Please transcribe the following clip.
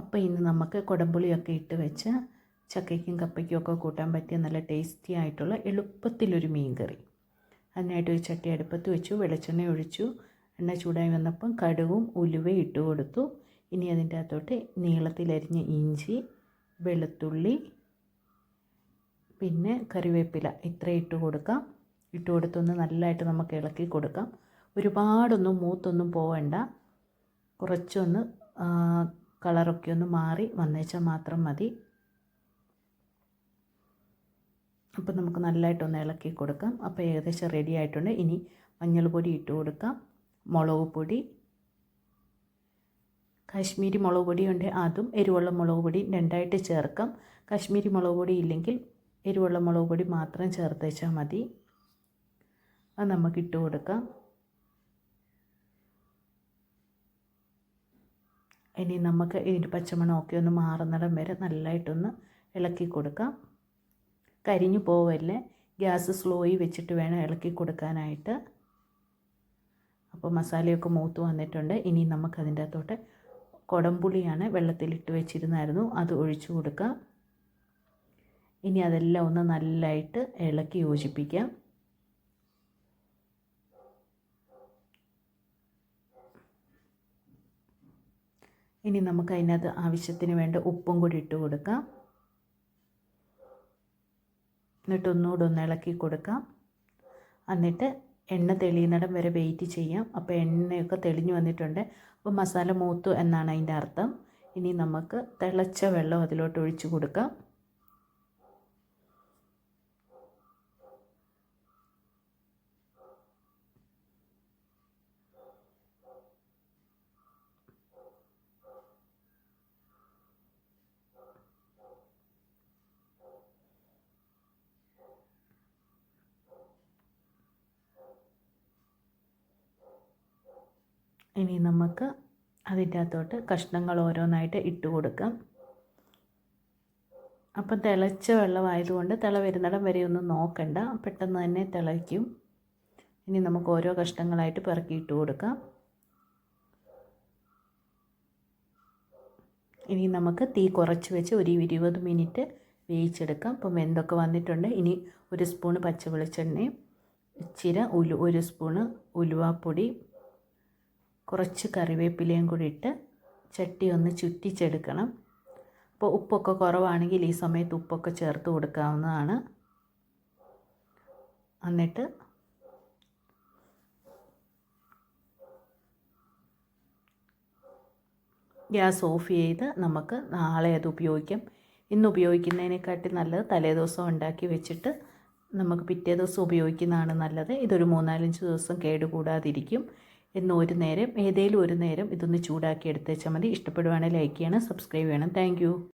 അപ്പോൾ ഇന്ന് നമുക്ക് കുടംപുളിയൊക്കെ ഇട്ട് വെച്ച് ചക്കയ്ക്കും കപ്പയ്ക്കും ഒക്കെ കൂട്ടാൻ പറ്റിയ നല്ല ടേസ്റ്റി ആയിട്ടുള്ള എളുപ്പത്തിലൊരു മീൻ കറി അതിനായിട്ട് ഒരു ചട്ടി അടുപ്പത്ത് വെച്ചു വെളിച്ചെണ്ണ ഒഴിച്ചു. എണ്ണ ചൂടായി വന്നപ്പം കടുവും ഉലുവയും ഇട്ട് കൊടുത്തു. ഇനി അതിന്റെ അകത്തോട്ട് നീളത്തിലരിഞ്ഞ ഇഞ്ചി വെളുത്തുള്ളി പിന്നെ കറിവേപ്പില ഇത്ര ഇട്ട് കൊടുക്കാം. ഇട്ട് കൊടുത്തൊന്ന് നല്ലതായിട്ട് നമുക്ക് ഇളക്കി കൊടുക്കാം. ഒരുപാടൊന്നും മൂത്തൊന്നും പോവണ്ട. കുറച്ചൊന്ന് കളറൊക്കെ ഒന്ന് മാറി വന്നേച്ചാൽ മാത്രം മതി. അപ്പോൾ നമുക്ക് നല്ലതായിട്ടൊന്ന് ഇളക്കി കൊടുക്കാം. അപ്പോൾ ഏകദേശം റെഡി ആയിട്ടുണ്ട്. ഇനി മഞ്ഞൾപ്പൊടി ഇട്ട് കൊടുക്കാം. മുളക് പൊടി. കാശ്മീരി മുളക് ഉണ്ട് അതും എരിവുള്ള മുളക് പൊടി രണ്ടായിട്ട് ചേർക്കാം. കാശ്മീരി മുളക് പൊടി ഇല്ലെങ്കിൽ എരിവുള്ള മുളക് പൊടി മാത്രം ചേർത്ത് വെച്ചാൽ മതി. അത് നമുക്ക് ഇട്ട് കൊടുക്കാം. ഇനി നമുക്ക് ഇതിന്റെ പച്ചമണമൊക്കെ ഒന്ന് മാറുന്നിടം വരെ നല്ലതായിട്ടൊന്ന് ഇളക്കി കൊടുക്കാം. കരിഞ്ഞു പോവല്ലേ? ഗ്യാസ് സ്ലോയിൽ വെച്ചിട്ട് വേണം ഇളക്കി കൊടുക്കാനായിട്ട്. അപ്പോൾ മസാലയൊക്കെ മൂത്ത് വന്നിട്ടുണ്ട്. ഇനി നമുക്കതിന്റെ അകത്തോട്ട് കുടംപുളിയാണ് വെള്ളത്തിലിട്ട് വെച്ചിരുന്നായിരുന്നു. അത് ഒഴിച്ചു കൊടുക്കാം. ഇനി അതെല്ലാം ഒന്ന് നല്ലതായിട്ട് ഇളക്കി യോജിപ്പിക്കാം. ഇനി നമുക്ക് അതിനകത്ത് ആവശ്യത്തിന് വേണ്ട ഉപ്പും കൂടി ഇട്ട് കൊടുക്കാം. എന്നിട്ട് ഒന്നുകൂടെ ഒന്ന് ഇളക്കി കൊടുക്കാം. എന്നിട്ട് എണ്ണ തെളിയുന്നിടം വരെ വെയിറ്റ് ചെയ്യാം. അപ്പോൾ എണ്ണയൊക്കെ തെളിഞ്ഞു വന്നിട്ടുണ്ട്. അപ്പോൾ മസാല മൂത്തു എന്നാണ് അതിന്റെ അർത്ഥം. ഇനി നമുക്ക് തിളച്ച വെള്ളം അതിലോട്ട് ഒഴിച്ചു കൊടുക്കാം. ഇനി നമുക്ക് അതിന്റെ അകത്തോട്ട് കഷ്ണങ്ങൾ ഓരോന്നായിട്ട് ഇട്ട് കൊടുക്കാം. അപ്പം തിളച്ച വെള്ളമായതുകൊണ്ട് തിള വരുന്നിടം വരെ ഒന്നും നോക്കണ്ട. പെട്ടെന്ന് തന്നെ തിളയ്ക്കും. ഇനി നമുക്ക് ഓരോ കഷ്ണങ്ങളായിട്ട് പിറക്കി ഇട്ട് കൊടുക്കാം. ഇനി നമുക്ക് തീ കുറച്ച് വെച്ച് ഒരു ഇരുപത് മിനിറ്റ് വേവിച്ചെടുക്കാം. അപ്പം എന്തൊക്കെ വന്നിട്ടുണ്ട്. ഇനി ഒരു സ്പൂണ് പച്ച വെളിച്ചെണ്ണയും ഇച്ചിര ഉലു ഒരു സ്പൂണ് ഉലുവാപ്പൊടി കുറച്ച് കറിവേപ്പിലയും കൂടി ഇട്ട് ചട്ടി ഒന്ന് ചുറ്റിച്ചെടുക്കണം. അപ്പോൾ ഉപ്പൊക്കെ കുറവാണെങ്കിൽ ഈ സമയത്ത് ഉപ്പൊക്കെ ചേർത്ത് കൊടുക്കാവുന്നതാണ്. എന്നിട്ട് ഗ്യാസ് ഓഫ് ചെയ്ത് നമുക്ക് നാളെ അത് ഉപയോഗിക്കാം. ഇന്ന് ഉപയോഗിക്കുന്നതിനെക്കാട്ടി നല്ലത് തലേദിവസം ഉണ്ടാക്കി വെച്ചിട്ട് നമുക്ക് പിറ്റേ ദിവസം ഉപയോഗിക്കുന്നതാണ് നല്ലത്. ഇതൊരു മൂന്നാലഞ്ച് ദിവസം കേടുകൂടാതിരിക്കും. എന്ന് ഒരു നേരം ഏതെങ്കിലും ഒരു നേരം ഇതൊന്ന് ചൂടാക്കി എടുത്തേച്ചാൽ മതി. ഇഷ്ടപ്പെടുവാണെങ്കിൽ ലൈക്ക് ചെയ്യണം സബ്സ്ക്രൈബ് ചെയ്യണം. താങ്ക്